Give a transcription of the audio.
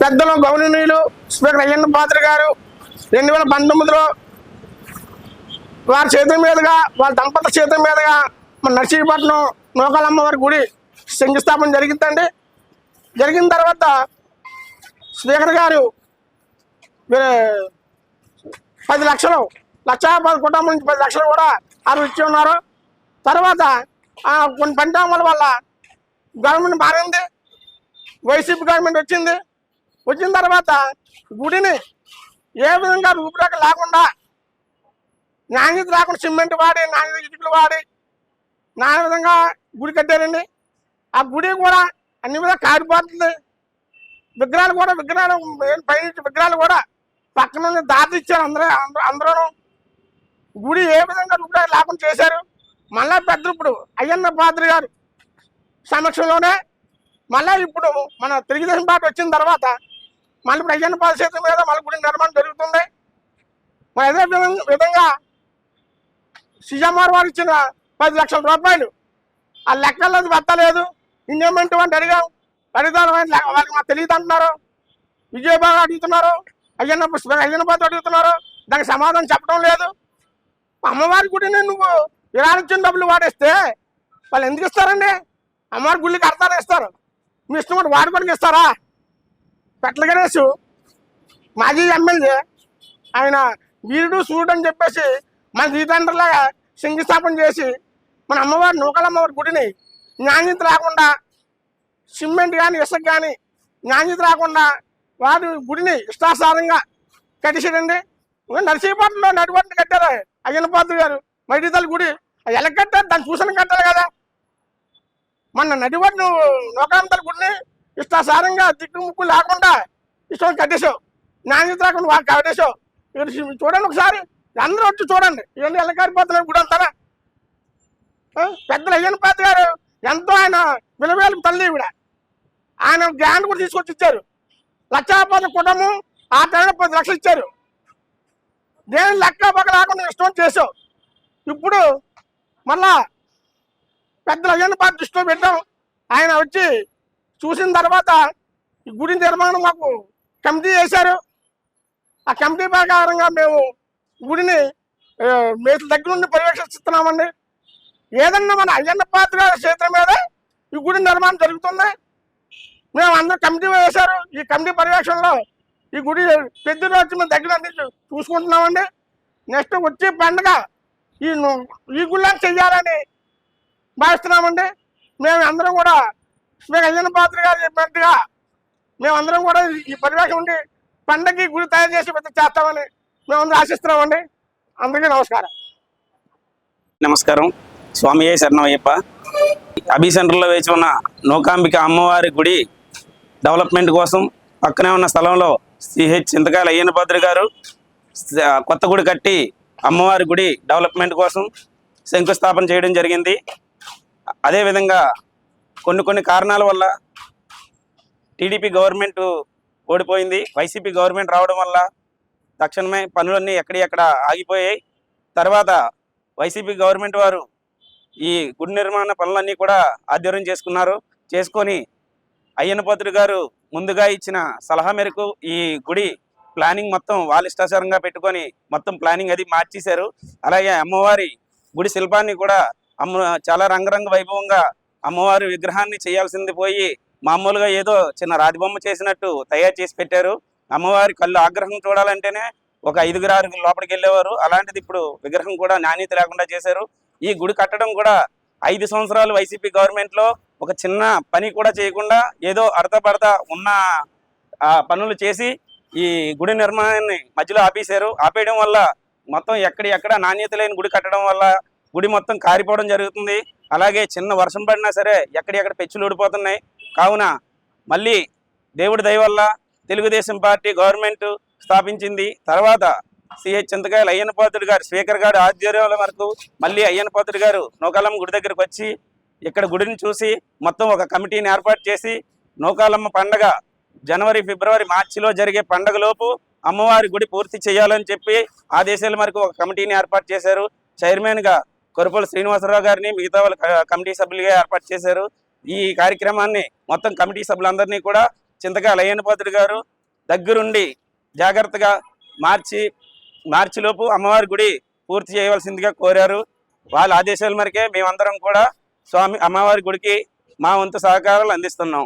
పెద్దలు గౌరవనీయులు స్పీకర్ అయ్యన్న పాత్ర గారు రెండు వేల పంతొమ్మిదిలో వారి చేతుల మీదుగా వాళ్ళ దంపతుల చేతుల మీదుగా మన నర్సీపట్నం నూకాలమ్మవారి గుడి శంకుస్థాపన జరిగిందండి. జరిగిన తర్వాత స్పీకర్ గారు పది లక్షలు లక్ష పది కుటుంబం నుంచి పది లక్షలు కూడా వారు ఇచ్చి ఉన్నారు. తర్వాత ఆ, కొన్ని పంచాంగాల వల్ల గవర్నమెంట్ మారింది. వైసీపీ గవర్నమెంట్ వచ్చింది. వచ్చిన తర్వాత గుడిని ఏ విధంగా రూపురేఖ లేకుండా నాణ్యత లేకుండా సిమెంట్ వాడి నాణ్యత ఇటుకలు వాడి నానా విధంగా గుడి కట్టారండి. ఆ గుడి కూడా అన్ని విధంగా కారిపోతుంది. విగ్రహాలు కూడా విగ్రహాలు పైన విగ్రహాలు కూడా పక్కన ఉన్న దారి ఇచ్చారు అందరూ అందరూ అందరూ గుడి ఏ విధంగా రూపురేఖ లేకుండా చేశారు? మళ్ళా పెద్ద ఇప్పుడు అయ్యన్న పాత్రి గారు సమక్షంలోనే మళ్ళీ ఇప్పుడు మన తెలుగుదేశం పార్టీ వచ్చిన తర్వాత మళ్ళీ ఇప్పుడు అయ్యన్న పాత్ర చేతుల మీద మళ్ళీ గుడి నిర్మాణం జరుగుతుంది. మరి అదే విధంగా విధంగా సీఎంఆర్ వారు ఇచ్చిన పది లక్షల రూపాయలు ఆ లెక్కల్లో అది పెట్టలేదు ఇన్వెస్ట్మెంట్ అని అడిగాం అడుగుతారు వాళ్ళకి మాకు తెలియదు అంటున్నారు. విజయబాబు అడుగుతున్నారు అయ్యన్న పుష్ప- అడుగుతున్నారు. దానికి సమాధానం చెప్పడం లేదు. అమ్మవారి గుడిని నువ్వు విరాళించిన డబ్బులు వాడేస్తే వాళ్ళు ఎందుకు ఇస్తారండి? అమ్మవారి గుళ్ళకి అర్థాలు ఇస్తారు. మీ ఇష్టం కూడా ఇస్తారా? పెట్ల గణేష్ మాజీ ఎమ్మెల్యే ఆయన వీరుడు సూర్యుడు అని చెప్పేసి మన జీతండ్రులాగా శంకుస్థాపన చేసి మన అమ్మవారి నూకల అమ్మవారి గుడిని నాణ్యత రాకుండా సిమెంట్ కానీ ఇసుక కానీ నాణ్యత రాకుండా వారి గుడిని ఇష్టాసారంగా కట్టేసాడండి నర్సీపట్నంలో నడిపట్టు కట్టారు అయ్యన్న గారు. మైడితల్లి గుడి అది ఎలా కట్టారు దాన్ని చూసిన కట్టారు కదా. మన నడిపట్టు నూకలంతల గుడిని ఇష్టాసారంగా దిక్కుముక్కు లేకుండా ఇష్టం కట్టేశావు. నాణ్యత రాకుండా వాళ్ళు కట్టేశావు ఇక్కడ చూడండి ఒకసారి. అందరూ వచ్చి చూడండి. ఇవన్నీ ఎలా గుడి అంతా పెద్దలు అయ్యన్ పాత గారు ఎంతో ఆయన విలువేలు తల్లి ఇవిడ ఆయన గ్రాండ్ కూడా తీసుకొచ్చి ఇచ్చారు. లక్షాపతి కుటుంబం ఆ టైంలో పది లక్షలు ఇచ్చారు. దేని లెక్క పక్క లేకుండా ఇష్టం చేసావు ఇప్పుడు మళ్ళా పెద్దలు అయ్యన్న పాత్ర దృష్టిలో పెట్టాం. ఆయన వచ్చి చూసిన తర్వాత ఈ గుడి నిర్మాణం మాకు కమిటీ చేశారు. ఆ కమిటీ ప్రకారంగా మేము గుడిని ఆ, మేతుల దగ్గర నుండి పర్యవేక్షిస్తున్నామండి. ఏదన్నా మన అయ్యన్న పాత్ర క్షేత్రం మీద ఈ గుడి నిర్మాణం జరుగుతుంది. మేము అందరూ కమిటీ వేశారు. ఈ కమిటీ పర్యవేక్షణలో ఈ గుడి పెద్ద రోజు మేము దగ్గర చూసుకుంటున్నామండి. నెక్స్ట్ వచ్చే పండుగ ఈ ఈ గుళ్ళని చెయ్యాలని భావిస్తున్నామండి. మేము అందరం కూడా మేము అయ్యన్న పాత్ర గారు చెప్పినట్టుగా మేమందరం కూడా ఈ పర్యవేక్షణ ఉండి పండగకి గుడి తయారు చేసి చేస్తామని మేమందరం ఆశిస్తున్నామండి. అందరికీ నమస్కారం. నమస్కారం. స్వామి శరణమయ్యప్ప. అభి సెంటర్లో వేచి ఉన్న నూకాంబిక అమ్మవారి గుడి డెవలప్మెంట్ కోసం పక్కనే ఉన్న స్థలంలో సిహెచ్ చింతకాయల అయ్యన్నపాత్రి గారు కొత్త గుడి కట్టి అమ్మవారి గుడి డెవలప్మెంట్ కోసం శంకుస్థాపన చేయడం జరిగింది. అదేవిధంగా కొన్ని కొన్ని కారణాల వల్ల టీడీపీ గవర్నమెంట్ ఓడిపోయింది. వైసీపీ గవర్నమెంట్ రావడం వల్ల తక్షణమే పనులన్నీ ఎక్కడెక్కడ ఆగిపోయాయి. తర్వాత వైసీపీ గవర్నమెంట్ వారు ఈ గుడి నిర్మాణ పనులన్నీ కూడా ఆధ్వర్యం చేసుకున్నారు. చేసుకొని అయ్యన్నపాత్రుడు గారు ముందుగా ఇచ్చిన సలహా మేరకు ఈ గుడి ప్లానింగ్ మొత్తం వాళ్ళు ఇష్టాచారంగా పెట్టుకొని మొత్తం ప్లానింగ్ అది మార్చేశారు. అలాగే అమ్మవారి గుడి శిల్పాన్ని కూడా అమ్మ చాలా రంగరంగ వైభవంగా అమ్మవారి విగ్రహాన్ని చేయాల్సింది పోయి మామూలుగా ఏదో చిన్న రాతిబొమ్మ చేసినట్టు తయారు చేసి పెట్టారు. అమ్మవారి కళ్ళు ఆగ్రహం చూడాలంటేనే ఒక ఐదుగురు ఆరుగురు లోపలికి వెళ్ళేవారు. అలాంటిది ఇప్పుడు విగ్రహం కూడా నాణ్యత లేకుండా చేశారు. ఈ గుడి కట్టడం కూడా ఐదు సంవత్సరాలు వైసీపీ గవర్నమెంట్లో ఒక చిన్న పని కూడా చేయకుండా ఏదో అడత ఉన్న పనులు చేసి ఈ గుడి నిర్మాణాన్ని మధ్యలో ఆపేశారు. ఆపేయడం వల్ల మొత్తం ఎక్కడెక్కడ నాణ్యత లేని గుడి కట్టడం వల్ల గుడి మొత్తం కారిపోవడం జరుగుతుంది. అలాగే చిన్న వర్షం పడినా సరే ఎక్కడెక్కడ పెచ్చులు ఊడిపోతున్నాయి. కావున మళ్ళీ దేవుడి దయ వల్ల తెలుగుదేశం పార్టీ గవర్నమెంట్ స్థాపించింది. తర్వాత సిహెచ్ చింతకాయలు అయ్యన్నపాత్రుడు గారు స్పీకర్ గారు ఆధ్వర్యంలో వరకు మళ్ళీ అయ్యన్నపాత్రుడు గారు నూకాలమ్మ గుడి దగ్గరకు వచ్చి ఇక్కడ గుడిని చూసి మొత్తం ఒక కమిటీని ఏర్పాటు చేసి నూకాలమ్మ పండగ జనవరి ఫిబ్రవరి మార్చిలో జరిగే పండగలోపు అమ్మవారి గుడి పూర్తి చేయాలని చెప్పి ఆదేశాల మేరకు ఒక కమిటీని ఏర్పాటు చేశారు. చైర్మన్గా కొరపల్లి శ్రీనివాసరావు గారిని మిగతా వాళ్ళ కమిటీ సభ్యులుగా ఏర్పాటు చేశారు. ఈ కార్యక్రమాన్ని మొత్తం కమిటీ సభ్యులందరినీ కూడా చింతగా అయ్యన్నపాత్రుడు గారు దగ్గరుండి జాగ్రత్తగా మార్చి మార్చిలోపు అమ్మవారి గుడి పూర్తి చేయవలసిందిగా కోరారు. వాళ్ళ ఆదేశాల మేరకే మేమందరం కూడా స్వామి అమ్మవారి గుడికి మా వంతు సహకారాలు అందిస్తున్నాం.